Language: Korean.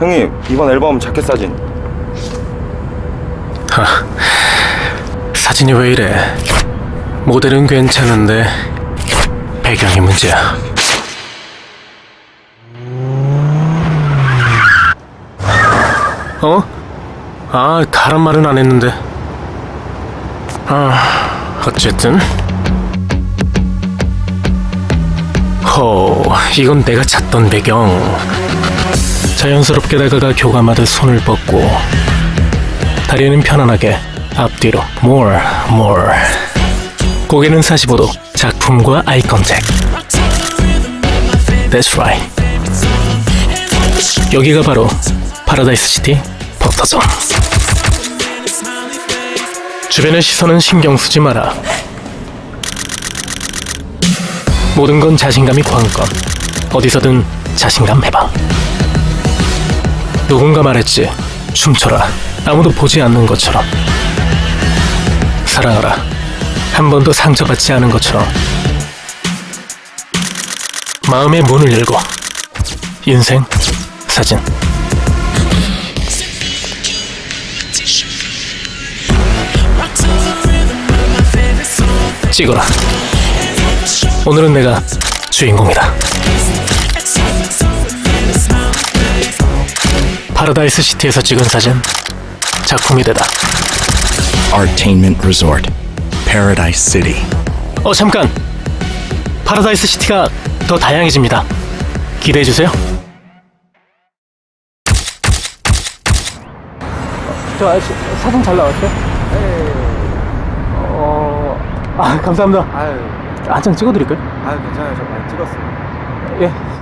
형님 이번 앨범 자켓 사진 사진이 왜 이래? 모델은 괜찮은데 배경이 문제야. 어? 아, 다른 말은 안 했는데. 아, 어쨌든. 호, 이건 내가 찾던 배경. 자연스럽게 다가가 교감하듯 손을 뻗고 다리는 편안하게 앞뒤로 more, more. 고개는 45도 작품과 아이 컨택. That's right. 여기가 바로 파라다이스 시티 포터존. 주변의 시선은 신경 쓰지 마라. 모든 건 자신감이 관건. 어디서든 자신감 해봐. 누군가 말했지. 춤춰라. 아무도 보지 않는 것처럼. 사랑하라. 한 번도 상처받지 않은 것처럼. 마음의 문을 열고. 인생, 사진. 찍어라. 오늘은 내가 주인공이다. 파라다이스 시티에서 찍은 사진 작품이 되다. Artainment Resort, Paradise City. 어 잠깐. 파라다이스 시티가 더 다양해집니다. 기대해 주세요. 저 아저씨 사진 잘 나왔어요? 네. 어, 아 감사합니다. 아유 한 장 찍어드릴까요? 아유 괜찮아요 저 많이 찍었어요 예.